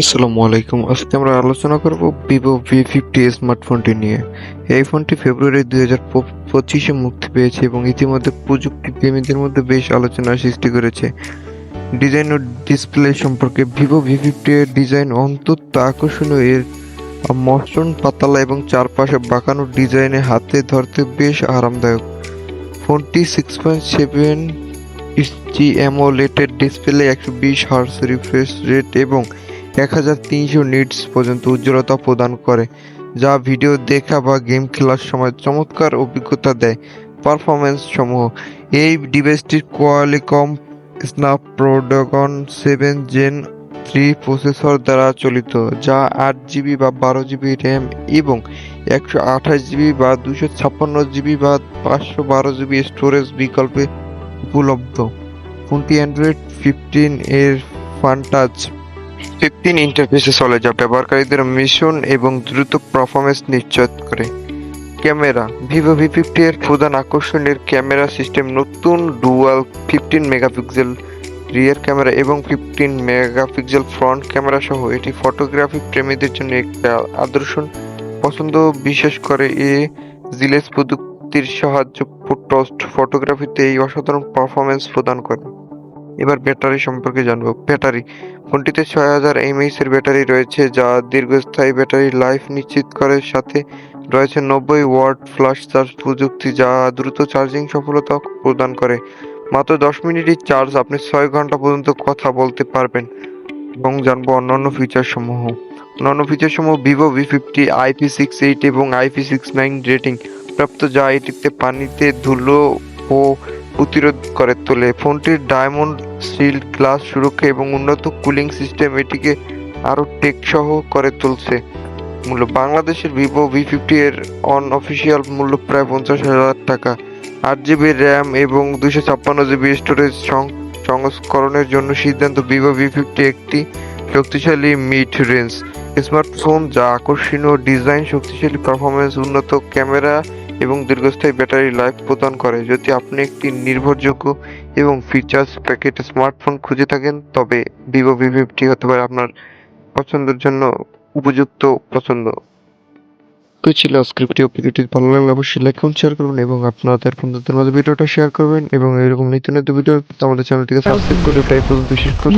আসসালামু আলাইকুম। আজকে আমরা আলোচনা করব ভিভো ভি ফিফটি স্মার্টফোনটি নিয়ে। এই ফোনটি ফেব্রুয়ারি দুই হাজার পঁচিশে মুক্তি পেয়েছে এবং ইতিমধ্যে প্রযুক্তি প্রেমীদের মধ্যে বেশ আলোচনার সৃষ্টি করেছে। ডিজাইন ও ডিসপ্লে সম্পর্কে ভিভো ভি ফিফটি এর ডিজাইন অন্তত আকর্ষণীয়। এর মসৃণ পাতলা এবং চারপাশে বাঁকানো ডিজাইনে হাতে ধরতে বেশ আরামদায়ক। ফোনটি six point seven inch AMOLED display একশো বিশ হার্স রিফ্রেশ রেট এবং এক হাজার তিনশো নিটস পর্যন্ত উজ্জ্বলতা প্রদান করে, যা ভিডিও দেখা বা গেম খেলার সময় চমৎকার অভিজ্ঞতা দেয় পারফরমেন্স সমূহ। এই ডিভাইসটির Qualcomm Snapdragon seven gen three processor দ্বারা চালিত, যা আট জিবি বা বারো জিবি র্যাম এবং একশো আঠাশ জিবি বা দুশো ছাপ্পান্ন জিবি বা পাঁচশো বারো জিবি স্টোরেজ বিকল্পে উপলব্ধ। ফোনটি অ্যান্ড্রয়েড ফিফটিন এর ফান্টাচ ফিফটিন ইন্টারফেসে চলে যা ব্যবহারকারীদের মিশন এবং দ্রুত পারফরমেন্স নিশ্চিত করে। ক্যামেরা, ভিভো ভি ফিফটি এর প্রধান আকর্ষণের ক্যামেরা সিস্টেম নতুন dual fifteen megapixel rear camera এবং ফিফটিন মেগাপিক্সেল ফ্রন্ট ক্যামেরা সহ এটি ফটোগ্রাফি প্রেমীদের জন্য একটা আদর্শ পছন্দ বিশেষ করে এ জিলেস প্রযুক্তির সাহায্য পোস্ট ফটোগ্রাফিতে এই অসাধারণ পারফরমেন্স প্রদান করে। এবার ব্যাটারি সম্পর্কে জানব। ব্যাটারি, ফোনটিতে ছয় হাজার এমএইচ এর ব্যাটারি রয়েছে, যা দীর্ঘস্থায়ী ব্যাটারি লাইফ নিশ্চিত করে। সাথে রয়েছে নব্বই ওয়াট ফ্লাশ চার্জ প্রযুক্তি, যা দ্রুত চার্জিং সফলতা প্রদান করে। মাত্র দশ মিনিটের চার্জ, আপনি ছয় ঘণ্টা পর্যন্ত কথা বলতে পারবেন এবং জানব অন্যান্য ফিচার সমূহ অন্যান্য ফিচার সমূহ Vivo V fifty IP six eight এবং আইপি সিক্স নাইন রেটিং প্রাপ্ত, যা এটিতে পানিতে ধুলো ও প্রতিরোধ করে তোলে। ফোনটির ডায়মন্ড সিল্ড গ্লাস সুরক্ষা এবং উন্নত কুলিং সিস্টেম এটিকে আরও টেকসহ করে তুলছে। মূল্য, বাংলাদেশের ভিভো ভি ফিফটি এর অন অফিসিয়াল মূল্য প্রায় পঞ্চাশ হাজার টাকা। আট জিবি র্যাম এবং দুশো ছাপ্পান্ন জিবি স্টোরেজ সংস্করণের জন্য সিদ্ধান্ত ভিভো ভি ফিফটি একটি শক্তিশালী মিড রেঞ্জ। স্মার্টফোন যা আকর্ষণীয়, ডিজাইন শক্তিশালী পারফরমেন্স উন্নত, ক্যামেরা এবং দীর্ঘস্থায়ী ব্যাটারি লাইফ প্রদান করে। যদি আপনি একটি নির্ভরযোগ্য এবং ফিচার্স প্যাকেট স্মার্টফোন খুঁজে থাকেন তবে ভিভো ভি ফিফটি হতে পারে আপনার পছন্দের জন্য উপযুক্ত পছন্দ। তো ছিল আজকের ভিডিও। ভিডিওটি ভালো লাগলে অবশ্যই লাইক করুন শেয়ার করবেন এবং আপনাদের বন্ধুদের মাঝে ভিডিওটা শেয়ার করবেন এবং এরকম নিত্য নতুন ভিডিও আমাদের চ্যানেলটিকে সাবস্ক্রাইব করে টাইপ বিশেষ করে